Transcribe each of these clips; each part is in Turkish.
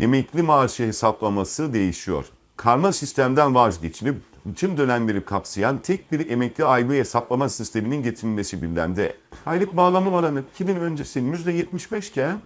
emekli maaşı hesaplaması değişiyor. Karma sistemden vazgeçilip tüm dönemleri kapsayan tek bir emekli aylığı hesaplama sisteminin getirilmesi gündemde. Aylık bağlama oranı 2000 öncesi %75 iken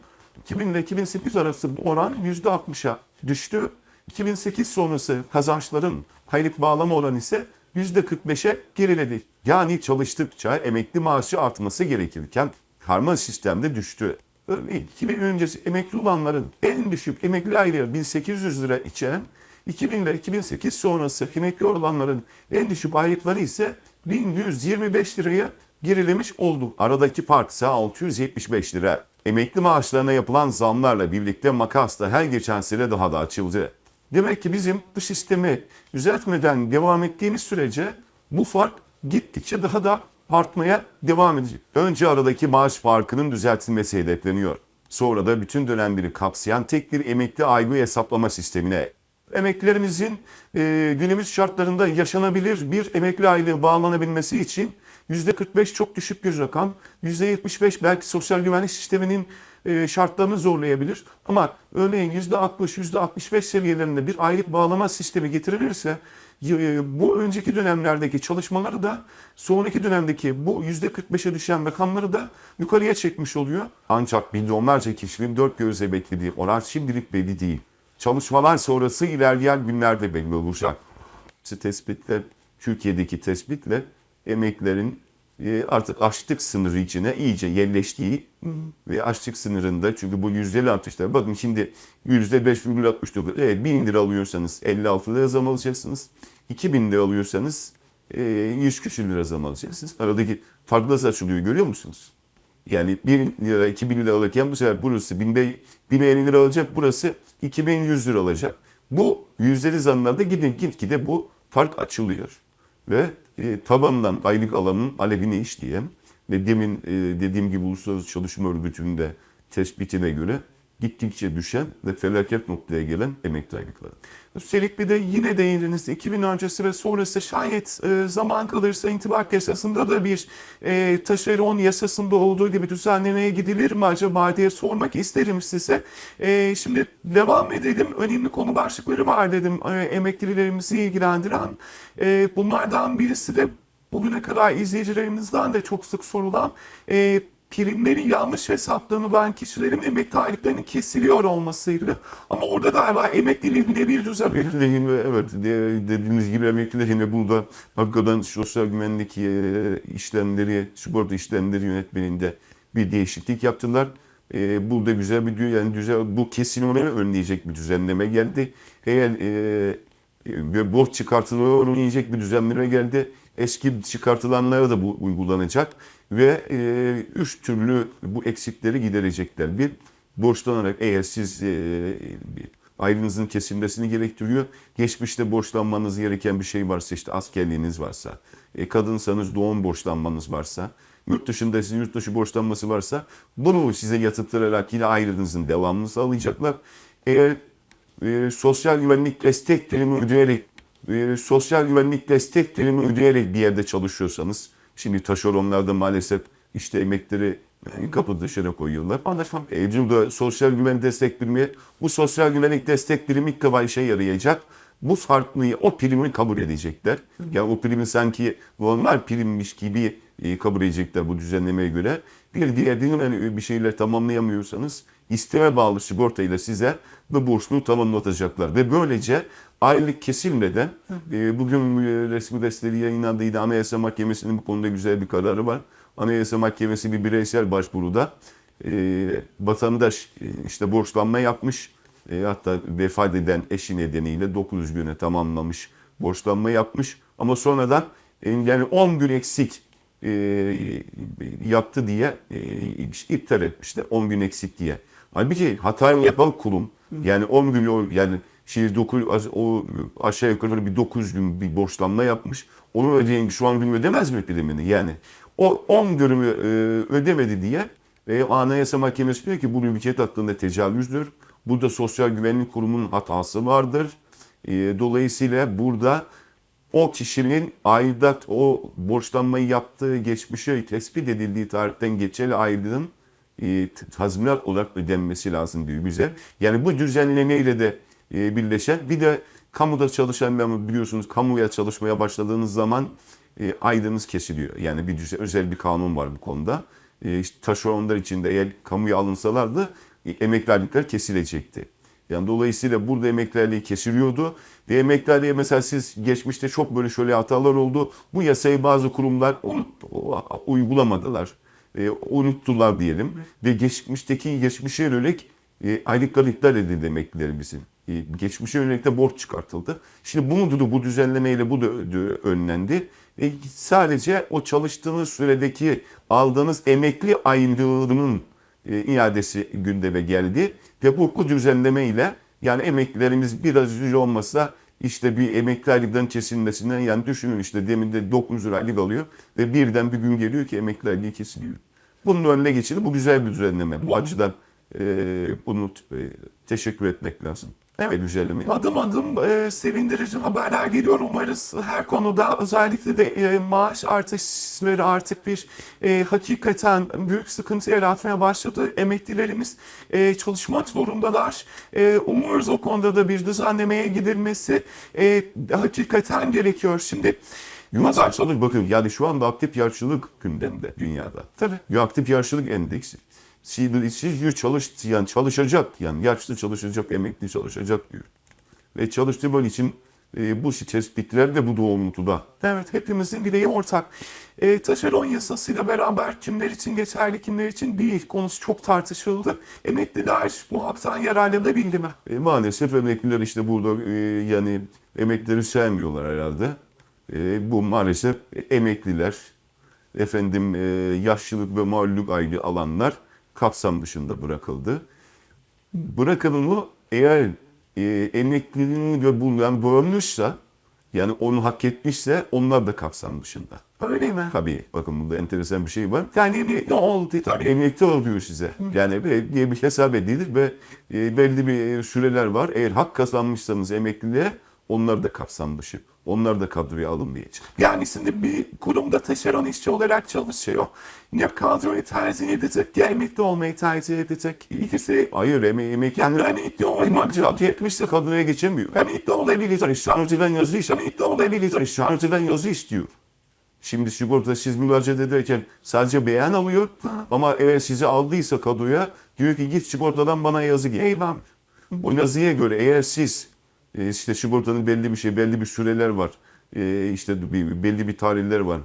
2000 ile 2008 arası bu oran %60'a düştü. 2008 sonrası kazançların aylık bağlama oranı ise %45'e geriledi. Yani çalıştıkça emekli maaşı artması gerekirken karma sistemde düştü. Örneğin 2000 öncesi emekli olanların en düşük emekli aylığı 1800 lira iken 2000 ile 2008 sonrası emekli olanların en düşük aylıkları ise 1125 liraya gerilemiş oldu. Aradaki fark ise 675 lira. Emekli maaşlarına yapılan zamlarla birlikte makas da her geçen sene daha da açıldı. Demek ki bizim bu sistemi düzeltmeden devam ettiğimiz sürece bu fark gittikçe daha da artmaya devam edecek. Önce aradaki maaş farkının düzeltilmesi hedefleniyor. Sonra da bütün dönemleri kapsayan tek bir emekli aylığı hesaplama sistemine. Emeklilerimizin e, günümüz şartlarında yaşanabilir bir emekli aylığı bağlanabilmesi için %45 çok düşük bir rakam. %75 belki sosyal güvenlik sisteminin e, şartlarını zorlayabilir. Ama örneğin %60, %65 seviyelerinde bir aylık bağlama sistemi getirilirse e, bu önceki dönemlerdeki çalışmaları da sonraki dönemdeki bu %45'e düşen rakamları da yukarıya çekmiş oluyor. Ancak milyonlarca kişinin dört gözle beklediği oran şimdilik belli değil. Çalışmalar sonrası ilerleyen günlerde belli olacak. Tespitle, Türkiye'deki tespitle emeklilerin e, artık açlık sınırı içine iyice yerleştiği ve açlık sınırında çünkü bu yüzdeli artışlar bakın şimdi yüzde 5,69 evet 1000 lira alıyorsanız 56 lira zam alacaksınız 2000 lira alıyorsanız e, 100 küsür lira zam alacaksınız aradaki fark nasıl açılıyor görüyor musunuz? Yani 1 lira 2000 lira alırken bu sefer burası 1050 lira alacak burası 2100 lira alacak. Bu yüzdeli zamlarda gidin gitgide bu fark açılıyor. Ve e, tabandan aylık alanın alevine işleyen ve demin e, dediğim gibi Uluslararası Çalışma Örgütü'nde tespitine göre gittikçe düşen ve felaket noktaya gelen emekli aylıkları. Üstelik bir de yine değindiniz 2000 öncesi ve sonrası şayet e, zaman kalırsa intibak yasasında da bir e, taşeron yasasında olduğu gibi düzenlemeye gidilir mi acaba diye sormak isterim size. E, şimdi devam edelim. Önemli konu başlıkları var dedim e, emeklilerimizi ilgilendiren. E, bunlardan birisi de bugüne kadar izleyicilerimizden de çok sık sorulan e, primlerin yanlış hesaplanılan kişilerin emekli aylıklarının kesiliyor olmasıydı. Ama orada galiba emekliliğinde bir düzen belirleyin ve evet de- dediğiniz gibi emeklilerin ve burada hakikaten sosyal güvenlik e, işlemleri, sigorta işlemleri yönetmeninde bir değişiklik yaptılar. E, burada güzel bir yani güzel bu kesilmeleri önleyecek bir düzenleme geldi. Eğer e, ve borç çıkartılıyor önleyecek bir düzenleme geldi. Eski çıkartılanlara da bu uygulanacak ve e, üç türlü bu eksikleri giderecekler. Bir, borçlanarak eğer siz e, bir aylığınızın kesilmesini gerektiriyor. Geçmişte borçlanmanız gereken bir şey varsa işte askerliğiniz varsa, e, kadınsanız doğum borçlanmanız varsa, yurt dışında sizin yurt dışı borçlanması varsa bunu size yatıttırarak yine aylığınızın devamını sağlayacaklar. Eğer e, sosyal güvenlik destek primi ödeyerek e, sosyal güvenlik destek primi ödeyerek bir yerde çalışıyorsanız şimdi taşeronlarda maalesef işte emekleri e, kapı dışarı koyuyorlar. Anlaşmam. E, burada sosyal güvenlik destek primi bu sosyal güvenlik destek primi ilk defa işe yarayacak. Bu farklıyı o primi kabul edecekler. Yani o primi sanki normal primmiş gibi e, kabul edecekler bu düzenlemeye göre. Bir diğer yani bir şeyler tamamlayamıyorsanız isteme bağlı sigortayla size bu borçluğu tamamlatacaklar. Ve böylece aylık kesilmeden e, bugün resmi gazeteli yayınlandıydı. Anayasa Mahkemesi'nin bu konuda güzel bir kararı var. Anayasa Mahkemesi bir bireysel başvuruda e, vatandaş e, işte borçlanma yapmış. E, hatta vefat eden eşi nedeniyle 900 güne tamamlamış borçlanma yapmış. Ama sonradan e, yani 10 gün eksik e, yaptı diye e, iptal etmişler. 10 gün eksik diye. Halbuki hata yapan kurum yani 10 gün yani şey 9 o aşağı yukarı bir 9 gün bir borçlanma yapmış. Onu ödeyen şu an gün ödemez mi primini? Yani o 10 günü e, ödemedi diye ve Anayasa Mahkemesi diyor ki bu mülkiyet hakkında tecavüzdür. Burada Sosyal Güvenlik Kurumu'nun hatası vardır. E, dolayısıyla burada o kişinin aidat o borçlanmayı yaptığı geçmişe tespit edildiği tarihten geçeli aylığın e, tazminat olarak ödenmesi lazım diyor bize. Yani bu düzenlemeyle de e, birleşen bir de kamuda çalışan memur biliyorsunuz kamuya çalışmaya başladığınız zaman e, aydınız kesiliyor. Yani bir düzen, özel bir kanun var bu konuda. E, işte taşeronlar için de eğer kamuya alınsalardı e, emeklilikler kesilecekti. Yani dolayısıyla burada emeklilik kesiliyordu. Ve emekliliğe mesela siz geçmişte çok böyle şöyle hatalar oldu. Bu yasayı bazı kurumlar uygulamadılar. E, unuttular diyelim. Ve geçmişteki geçmişe yönelik e, aylıklar iptal edildi emeklilerimizin. E, geçmişe yönelik de borç çıkartıldı. Şimdi bu mudur bu düzenlemeyle bu da önlendi. E, sadece o çalıştığınız süredeki aldığınız emekli aylığının iadesi gündeme geldi. Ve bu, bu düzenleme ile yani emeklilerimiz biraz üzücü olmasa işte bir emekli aylıktan kesilmesinden yani düşünün işte demin de 900 lira aylık alıyor ve birden bir gün geliyor ki emekli aylığı kesiliyor. Bunun önüne geçildi. Bu güzel bir düzenleme. Bu açıdan e, bunu e, teşekkür etmek lazım. Evet düzenleme. Adım adım e, sevindirici haberler geliyor umarız. Her konuda özellikle de e, maaş artışları artık bir e, hakikaten büyük sıkıntı yaratmaya başladı. Emeklilerimiz e, çalışmak zorundalar. E, umuyoruz o konuda da bir düzenlemeye gidilmesi e, hakikaten gerekiyor. Şimdi Yunus Yaşlılık bakın yani şu anda aktif yaşlılık gündemde dünyada. Tabii. Aktif yaşlılık endeksi. Siz diyor çalış, yani çalışacak yani yaşlı çalışacak, emekli çalışacak diyor. Ve çalıştığı böyle için e, bu tespitler de bu doğrultuda. Evet hepimizin dileği ortak. E, taşeron yasasıyla beraber kimler için geçerli kimler için değil konusu çok tartışıldı. Emekliler bu haktan yararlanabildi mi? E, maalesef emekliler işte burada e, yani emeklileri sevmiyorlar herhalde. E, bu maalesef emekliler, efendim e, yaşlılık ve mağlulluk aylığı alanlar kapsam dışında bırakıldı. Bırakılımı eğer e, emekliliğini bulunan bölmüşse yani onu hak etmişse onlar da kapsam dışında. Öyle mi? Tabii bakın burada enteresan bir şey var. Yani ne oldu? Tabii emekli oluyor size. Yani bir, diye bir hesap edilir ve e, belli bir süreler var. Eğer hak kazanmışsanız emekliliğe onlar da kapsam dışı. Onlar da kadroya alınmayacak. Yani şimdi bir kurumda taşeron işçi olarak çalışıyor. Ya kadroyu tercih edecek ya emekli olmayı tercih edecek. İkisi Hayır eme emek yani emekli olmak Hak etmişse kadroya geçemiyor. emekli olabilir. Şarjıdan yazı iş, emekli olabilir. Şarjıdan yazı istiyor. Şimdi sigorta siz müracaat ederken sadece beyan alıyor ama eğer sizi aldıysa kadroya diyor ki git sigortadan bana yazı gel. Eyvah. O yazıya göre eğer siz e, işte sigortanın belli bir şey, belli bir süreler var. E, işte bir, belli bir tarihler var.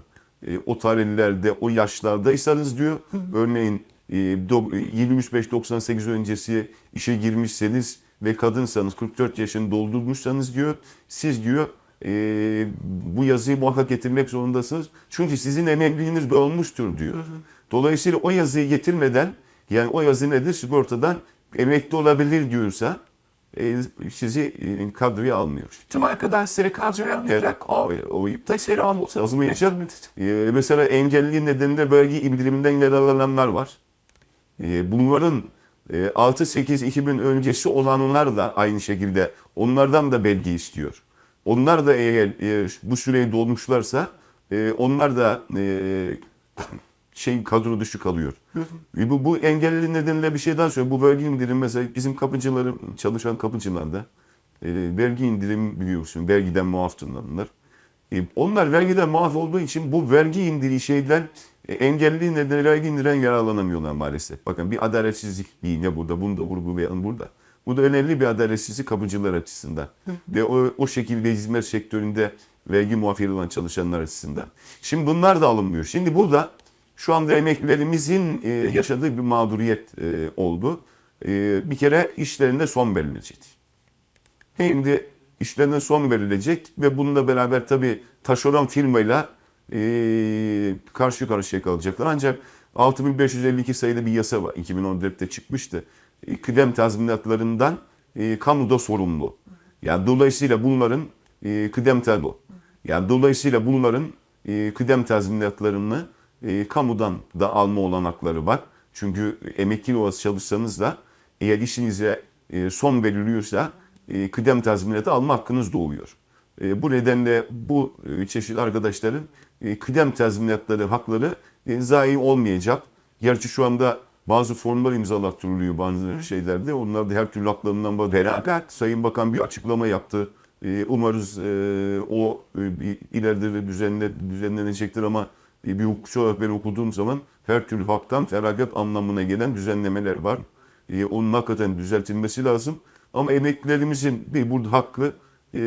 E, o tarihlerde, o yaşlardaysanız diyor, örneğin e, do- 23-5-98 öncesi işe girmişseniz ve kadınsanız 44 yaşını doldurmuşsanız diyor, siz diyor e, bu yazıyı muhakkak getirmek zorundasınız. Çünkü sizin emekliliğiniz olmuştur diyor. Dolayısıyla o yazıyı getirmeden yani o yazı nedir sigortadan emekli olabilir diyorsa sizi e, kadroya almıyor. Tüm arkadaşları kadroya alarak o, o taşeron Sazımı yaşadım. E, mesela engelli nedeniyle vergi indiriminden yararlananlar var. E, bunların e, 6-8-2000 öncesi olanlar da aynı şekilde onlardan da belge istiyor. Onlar da eğer e, bu süreyi dolmuşlarsa e, onlar da e, şey kadro dışı kalıyor. E, bu, bu engelli nedeniyle bir şey daha söyleyeyim. Bu vergi indirim mesela bizim kapıcılarım, çalışan kapıcılarda e, vergi indirim biliyorsun. Vergiden muaf tutulanlar. E, onlar vergiden muaf olduğu için bu vergi indiri şeyden e, engelli nedeniyle vergi indiren yararlanamıyorlar maalesef. Bakın bir adaletsizlik yine burada, bunu da vurgulayan burada. Bu da önemli bir adaletsizlik kapıcılar açısından. Ve o, o şekilde hizmet sektöründe vergi muafiyeti olan çalışanlar açısından. Şimdi bunlar da alınmıyor. Şimdi burada şu anda emeklilerimizin e, yaşadığı bir mağduriyet e, oldu. E, bir kere işlerinde son verilecek. Şimdi işlerine son verilecek ve bununla beraber tabii taşeron firmayla e, karşı karşıya kalacaklar. Ancak 6552 sayıda bir yasa var. 2014'te çıkmıştı. E, kıdem tazminatlarından e, kamuda sorumlu. Yani dolayısıyla bunların e, kıdem tabi. Yani dolayısıyla bunların e, kıdem tazminatlarını e, kamudan da alma olanakları var. Çünkü emekli olarak çalışsanız da eğer işinize e, son veriliyorsa e, kıdem tazminatı alma hakkınız doğuyor. E, bu nedenle bu e, çeşitli arkadaşların e, kıdem tazminatları, hakları e, zayi olmayacak. Gerçi şu anda bazı formlar imzalattırılıyor bazı şeylerde. Onlar da her türlü haklarından. Beraber Sayın Bakan bir açıklama yaptı. E, umarız e, o e, ileride de düzenle, düzenlenecektir ama bir hukukçu olarak ben okuduğum zaman her türlü haktan feragat anlamına gelen düzenlemeler var. E, onun hakikaten düzeltilmesi lazım. Ama emeklilerimizin bir burada hakkı e,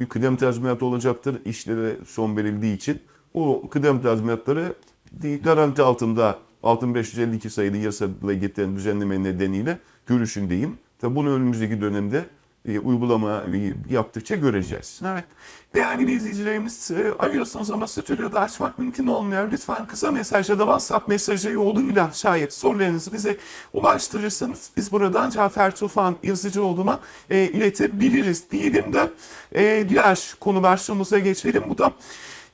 bir kıdem tazminatı olacaktır işlere son verildiği için. O kıdem tazminatları garanti altında 6552 sayılı yasayla getirilen düzenleme nedeniyle görüşündeyim. Tabi bunu önümüzdeki dönemde e, uygulama yaptıkça göreceğiz. Evet. Değerli izleyicilerimiz e, arıyorsanız ama stüdyoda açmak mümkün olmuyor. Lütfen kısa mesaj ya da WhatsApp mesajı yoluyla şayet sorularınızı bize ulaştırırsanız biz buradan Cafer Tufan Yazıcıoğlu'na e, iletebiliriz diyelim de e, diğer konu başlığımıza geçelim. Bu da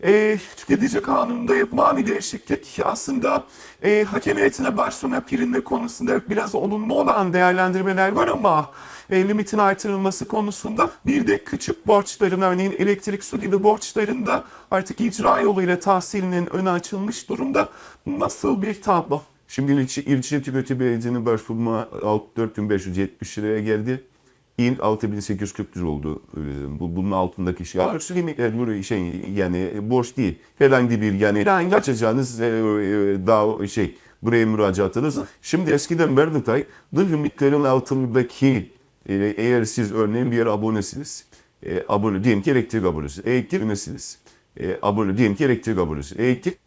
e, tüketici kanununda yapılan bir değişiklik aslında e, hakem heyetine başvurma primleri konusunda biraz olumlu olan değerlendirmeler var ama e, limitin artırılması konusunda bir de küçük borçların örneğin elektrik su gibi borçların da artık icra yoluyla tahsilinin önü açılmış durumda. Nasıl bir tablo? Şimdi ilçe, ilçe tüketici belediyenin başvurma 4570 liraya geldi. İl 6840 lira oldu. Ee, Bu, bunun altındaki şey. Arası limitler buraya şey yani borç değil. Herhangi bir yani Herhangi- açacağınız e, e, daha şey buraya müracaatınız. Şimdi eskiden Bernatay the limitlerin altındaki e, eğer siz örneğin bir yere abonesiniz. E, abone diyelim ki elektrik abonesi. Elektrik abonesiniz. E, abone diyelim ki elektrik abonesi. Elektrik